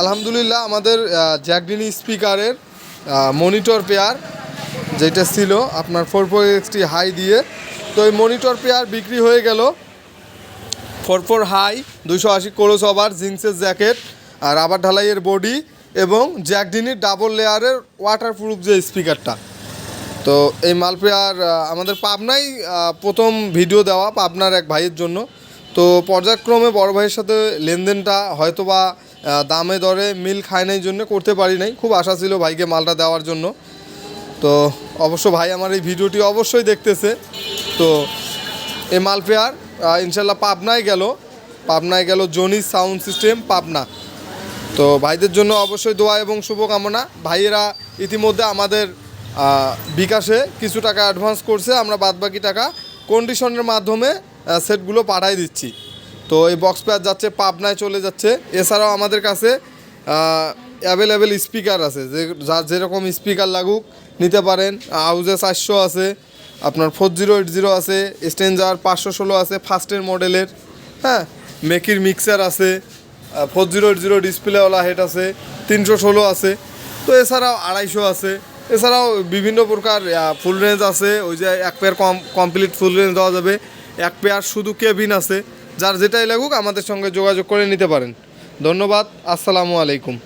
আলহামদুলিল্লাহ আমাদের জ্যাকডিনি স্পিকারের মনিটর পেয়ার যেটা ছিল আপনার ফোর ফোর এক্সটি হাই দিয়ে, তো এই মনিটর পেয়ার বিক্রি হয়ে গেল। ফোর ফোর হাই দুশো আশি কোরস ওভার জিন্সের জ্যাকেট আর রাবার ঢালাইয়ের বডি এবং জ্যাকডিনির ডাবল লেয়ারের ওয়াটারপ্রুফ যে স্পিকারটা। তো এই মালপেয়ার আমাদের পাবনাই প্রথম ভিডিও দেওয়া পাবনার এক ভাইয়ের জন্য। তো পর্যায়ক্রমে বড় ভাইয়ের সাথে লেনদেনটা হয়তোবা দামে দরে মিল খায় নাই জন্য করতে পারি নাই। খুব আশা ছিল ভাইকে মালটা দেওয়ার জন্য। তো অবশ্য ভাই আমার এই ভিডিওটি অবশ্যই দেখতেছে। তো এই মালপেয়ার আহ, ইনশাল্লাহ পাবনায় গেল। পাবনায় গেল জনি সাউন্ড সিস্টেম পাবনা। তো ভাইদের জন্য অবশ্যই দোয়া এবং শুভকামনা। ভাইয়েরা ইতিমধ্যে আমাদের বিকাশে কিছু টাকা অ্যাডভান্স করছে। আমরা বাদবাকি টাকা কন্ডিশনের মাধ্যমে সেটগুলো পাঠাই দিচ্ছি। তো এই বক্স প্যাড যাচ্ছে, পাবনায় চলে যাচ্ছে। এছাড়াও আমাদের কাছে অ্যাভেলেবেল স্পিকার আছে। যে যার যেরকম স্পিকার লাগুক, নিতে পারেন। হাউজে চারশো আছে, আপনার ফোর জিরো এইট জিরো আছে স্টেঞ্জার পাঁচশো ষোলো আছে ফার্স্টের মডেলের হ্যাঁ মেকির মিক্সার আছে ফোর জিরো এইট জিরো ডিসপ্লেওয়ালা হেড আছে, তিনশো ষোলো আছে। তো এছাড়াও আড়াইশো আছে। এছাড়াও বিভিন্ন প্রকার ফুল রেঞ্জ আছে। ওই যে এক পেয়ার কম কমপ্লিট ফুল রেঞ্জ দেওয়া যাবে। এক পেয়ার শুধু কেবিন আছে। যার যেটাই লাগুক আমাদের সঙ্গে যোগাযোগ করে নিতে পারেন। ধন্যবাদ আসসালামু আলাইকুম।